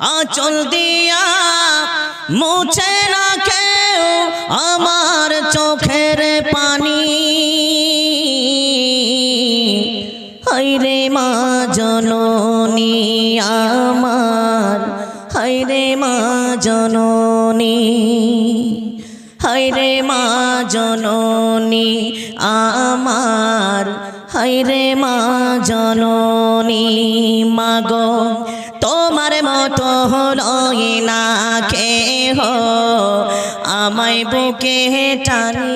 আচল দিয়া মুছে না কেউ আমার চোখের পানি। হাইরে মা জননী আমার হাইরে মা জননী হাইরে মা জননী আমার হাইরে মা জননী। মাগো তোমার মতো হলো না কে হো আমায় বুকে টানি।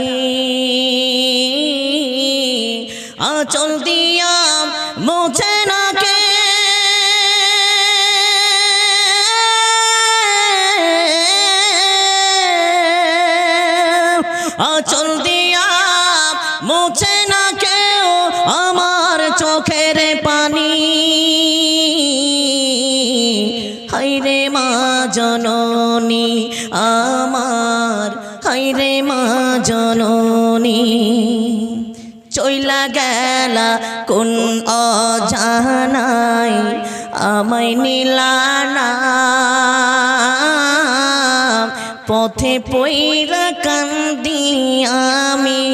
আচল দিয়া মুছে না কে জননী, চইলা গেলা কোন অজানাই আমায় নিলানা পথে পইরা কান্দি আমি,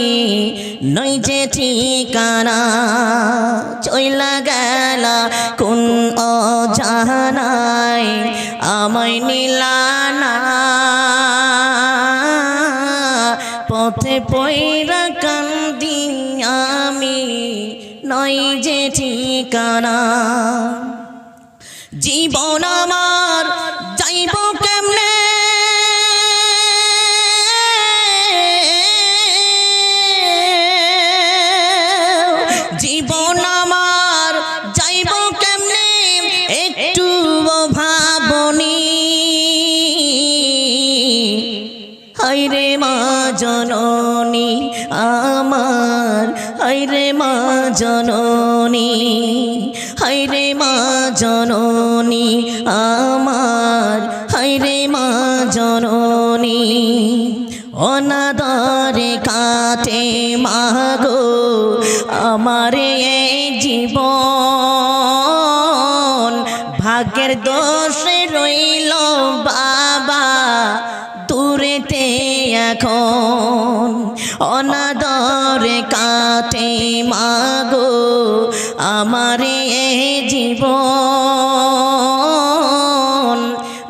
নই যে ঠিকানা। চইলা গেলা কোন অজানাই আমায় নিলানা নই যে ঠিকানা? জীবন আমার হাইরে মা জননী, আমার হাইরে মা জননী। অনাদরে কাটে মাগো আমার এই জীবন। ভাগ্যের দোষে দূরেতে এখন। অনাদরে কাটে মাগো, আমার এ জীবন।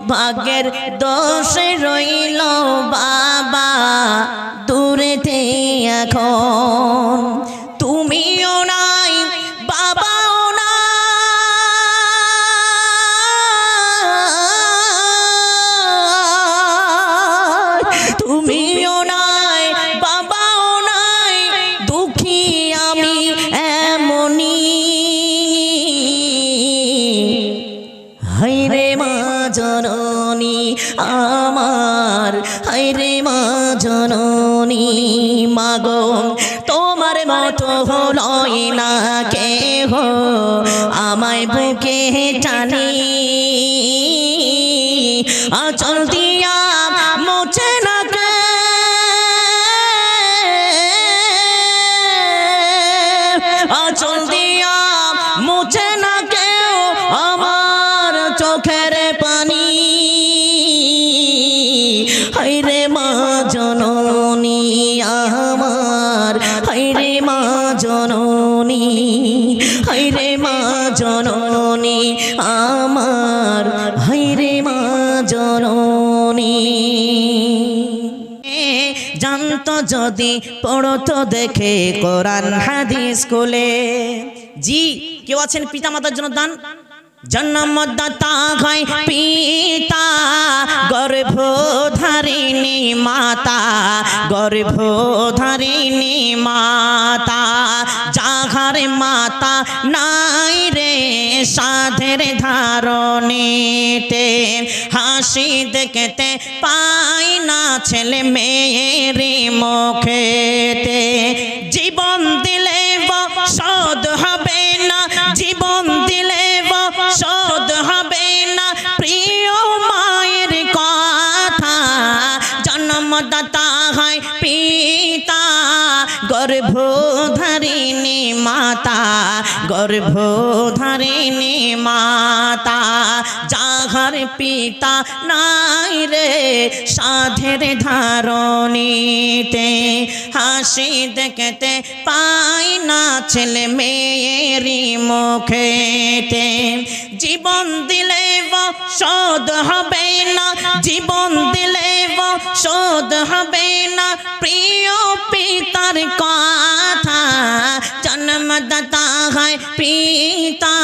ভাগ্যের দোষে রইল বাবা দূরেতে এখন। তুমিও নাই বাবাও হাইরে মা জননী, মাগো, তোমার মতো হলো না কে হো আমায় বুকে টানি। আচল দিয়া মোচে না আচল দিয়া মুছে না জননী, আমার হাইরে মা জননী। জানতো যদি পড়তো দেখে কোরআন হাদিস স্কুলে। জি, কেউ আছেন পিতা মাতার জন্য দান? জন্মদাতা হয় পিতা, গর্ভধারিণী মাতা গর্ভধারিণী মাতা। যাহার মাতা নাই সাধের ধারণেতে হাসি দেখতে পাই না ছেলে মেয়েরি মুখেতে। জীবন দিলে সদ হবে না, জীবন দিলে সদ হবে না। প্রিয় মায়ের কথা জন্মদাতা হয় পিতা, গর্ভধারিণী মাতা। গর্ভধারিণী মাতা, যাহার পিতা নাই রে সাধের ধারণীতে। হাসি দেখতে পাই না ছেলে মেয়েরই মুখেতে। জীবন দিলে শোধ হবে না, জীবন দিলে শোধ হবে না। প্রিয় পিতার কথা জন্মদাতা হয় পিতা,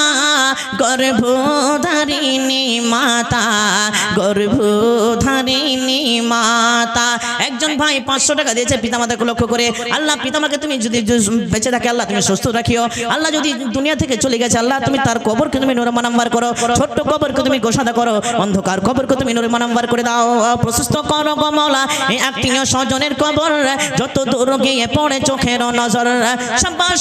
গর্ভধারিণী মাতা গর্ভধারিণী মাতা। একজন ভাই পাঁচশো টাকা দিয়েছে পিতামাতাকে লক্ষ্য করে। আল্লাহ, পিতামাকে তুমি যদি বেঁচে থাকে, আল্লাহ তুমি সুস্থ রাখিও। আল্লাহ যদি দুনিয়া থেকে চলে গেছে, আল্লাহ তুমি তার কবরকে তুমি নোরে মানাম্বার করো। ছোট্ট কবরকে তুমি গোসাদা করো। অন্ধকার কবরকে তুমি নোরে মানাম্বার করে দাও। প্রশস্ত করো গো মৌলা, এই স্বজনের কবর। যত দূর গিয়ে পড়ে চোখের নজর সাবাস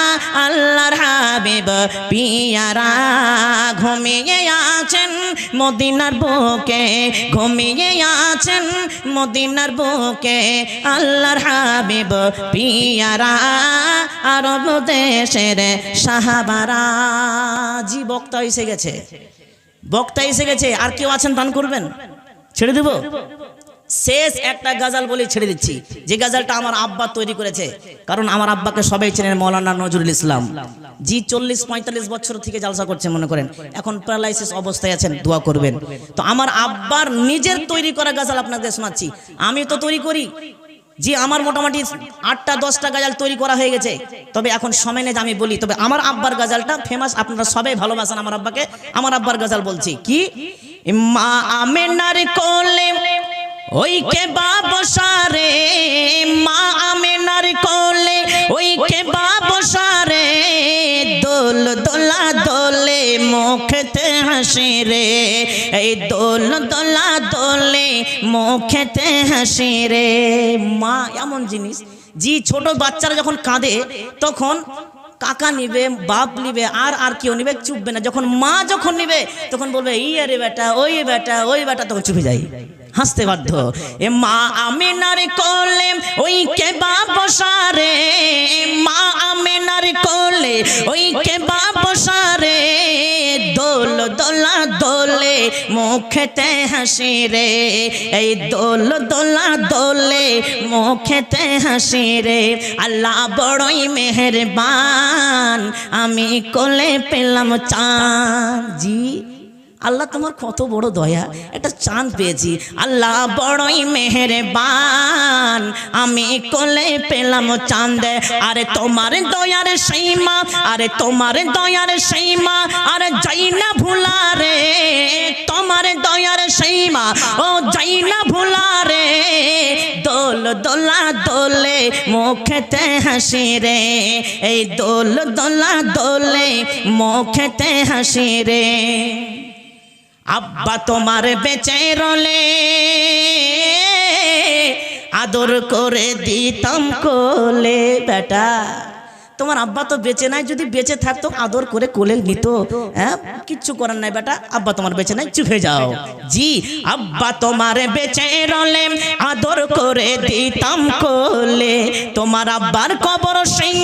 আল্লাহর হাবিব পিয়ারা ঘুমিয়ে আছেন, মদিনার বুকে ঘুমিয়ে আছেন, মদিনার বুকে আল্লাহর হাবিব পিয়ারা আরব দেশের সাহাবারা। জি, বক্তা এসে গেছে। বক্তা এসে গেছে, আর কেউ আছেন, দান করবেন? ছেড়ে দেব? শেষ একটা গাজাল বলে ছেড়ে দিচ্ছি। যে গাজালটা আমার আব্বা তৈরি করেছে। কারণ আমার আব্বাকে সবাই চেনেন মৌলানা নজরুল ইসলাম। জি চল্লিশ, পঁয়তাল্লিশ বছর থেকে জালসা করছে মনে করেন। এখন প্যারালাইসিস অবস্থায় আছেন, দোয়া করবেন। তো আমার আব্বার নিজের তৈরি করা গাজাল আপনাদের শোনাচ্ছি। আমি তো তৈরি করি। জি, আমার মোটামুটি আটটা, দশটা গাজাল তৈরি করা হয়ে গেছে। তবে এখন সময় নেই আমি বলি। তবে আমার আব্বার গাজালটা ফেমাস আপনারা সবাই ভালোবাসেন আমার আব্বাকে। আমার আব্বার গাজাল বলছি, কি? মা আমেনার ওই কে বাবসারে মা আমেনার কোলে ওই কে বাবসারে দোল দোলা দোলে মুখতে হাসি রে। এই দোল দোলা দোলে মুখতে হাসি রে। মা এমন জিনিস জি ছোট বাচ্চারা যখন কাঁদে তখন কাকা নিবে বাপ নিবে আর আর কেউ নিবে চুপবে না। যখন মা যখন নিবে তখন বলবে ই আরে বেটা ওই বেটা ওই বেটা তখন চুপে যাই হাসতে বাধ্য। এ মা আমেনার কোলে, ওই কে বাবসারে মা আমেনার কোলে, ওই কে বাবসারে দোল দোলা দোলে, মুখেতে হাসি রে। এই দোল দোলা দোলে, মুখেতে হাসি রে। আল্লাহ বড়ই মেহেরবান, আমি কোলে পেলাম চাঁদ। জি। আল্লাহ তোমার কত বড় দয়া। একটা চাঁদ পেয়েছি। আল্লাহ বড়ই মেহেরবান। আমি কোলে পেলাম চাঁদ। আরে তোমার দয়ার সীমা, আরে তোমার দয়ার সীমা, আরে যাই না ভুলা রে, তোমার দয়ার সীমা। ও যাই না ভুলা রে, দোল দোলা দোলে মুখেতে হাসি রে। এই দোল দোলা দোলে মুখেতে হাসি রে। আব্বা তোমার বেঁচে রলে আদর করে দিতাম কোলে বেটা। তোমার আব্বা তো বেঁচে নাই যদি বেঁচে থাকতো আদর করে কোলে নিত। হ্যাঁ? কিচ্ছু করার নাই বেটা আব্বা তোমার বেঁচে নাই চুপে যাও। জি আব্বা তোমার বেঁচে রলে আদর করে দিতাম কোলে। তোমার আব্বার কবর সেই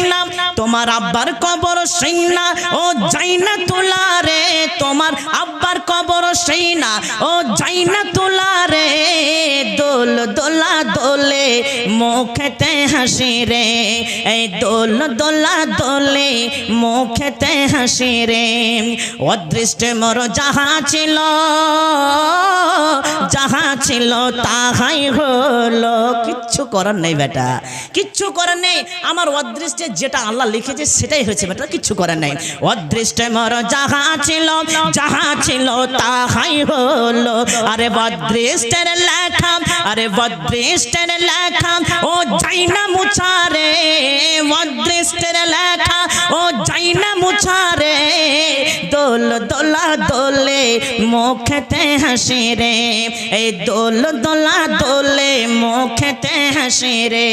তোমার আব্বার কবর সেই না ও যাই না তোলা রে তোমার আব্বার কবর সেই না ও যাই না তোলা রে দোল দোলা দোলে মুখেতে হাসি রে এই দোল দোলা দোলে মুখেতে হাসি রে। অদৃষ্ট মোর যাহা ছিল যাহা ছিল তাহাই হলো। কিচ্ছু করার নেই বেটা, কিচ্ছু করার নেই। আমার অদৃষ্টে যেটা আল্লাহ লিখেছে সেটাই হয়েছে বেটা, কিচ্ছু করার নেই। অদৃষ্টে মোর যাহা ছিল যাহা ছিল তাহাই হলো। আরে বদৃষ্টের লেখা, আরে বদৃষ্টের লেখা, ও যাই না মুছারে বদৃষ্টের লেখা, ও যাই না মুছারে, দোল দোলা দোলে মুখেতে হাসি রে এই দোল দোলা দোলে মুখেতে হাসি রে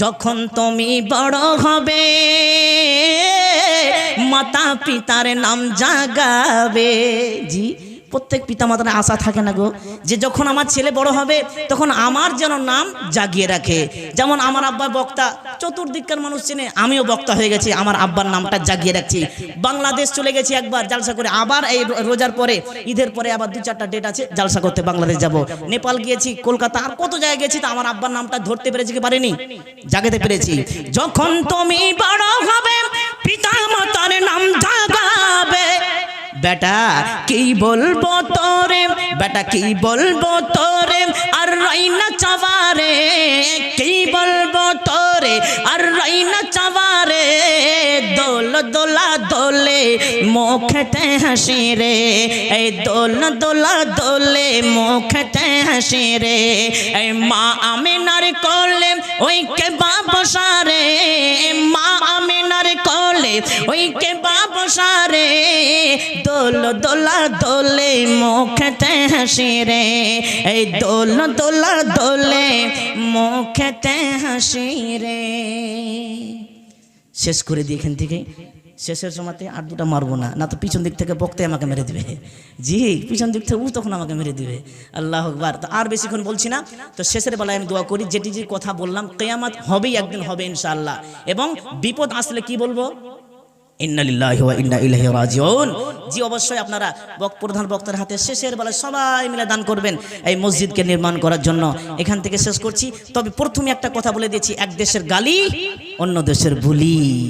যখন তুমি বড় হবে মাতা পিতার নাম জাগাবে, জি প্রত্যেক পিতা মাতার আশা থাকে না গো, যে যখন আমার ছেলে বড় হবে, তখন আমার যেন নাম জাগিয়ে রাখে। যেমন আমার আব্বা বক্তা, চতুর্দিককার মানুষ চেনে, আমিও বক্তা হয়ে গেছি, আমার আব্বার নামটা জাগিয়ে রাখছি। বাংলাদেশ চলে গেছি একবার, জালসা করে। আবার এই রোজার পরে, ঈদের পরে আবার দু চারটা ডেট আছে, জালসা করতে বাংলাদেশ যাব। নেপাল গিয়েছি, কলকাতা, আর কত জায়গায় গেছি তো আমার আব্বার নামটা ধরতে পেরেছি কি পারিনি? জাগাতে পেরেছি। যখন তুমি বড় হবে পিতা মাতার নাম জাগাবে। বেটা, কি বলব তোরে? বেটা, কি বলব তোরে? আর রাইনা চাবারে কি বলব তোরে? আর রাইনা চাবারে দোল দোলা দোলে, মুখতে হাসি রে। এই দোল দোলা দোলে, মুখতে হাসি রে। এই মা আমিনার কোলে, ওই কে বাবসারে মা আমিনার ওই কে বাবসারে দোল দোলা দোলে মুখতে হাসি রে। এই দোল দোলা দোলে মুখতে হাসি রে। শেষ করে দিই এখান থেকে। শেষের সময়তে আর দুটা মারবো না না তো পিছন দিক থেকে বক্তে আমাকে মেরে দিবে। জি, পিছন দিক থেকে ও তখন আমাকে মেরে দিবে। আল্লাহ আকবার। তো আর বেশিক্ষণ বলছি না। তো শেষের বেলায় আমি দোয়া করি, যেটি যে কথা বললাম, কেয়ামাত হবেই, একদিন হবে ইনশাআল্লাহ। এবং বিপদ আসলে কি বলব? জি, অবশ্যই আপনারা প্রধান বক্তার হাতে শেষের সবাই মিলে দান করবেন এই মসজিদকে নির্মাণ করার জন্য। এখান থেকে শেষ করছি। তবে প্রথমে একটা কথা বলে দিয়েছি, এক দেশের গালি, অন্য দেশের বুলি।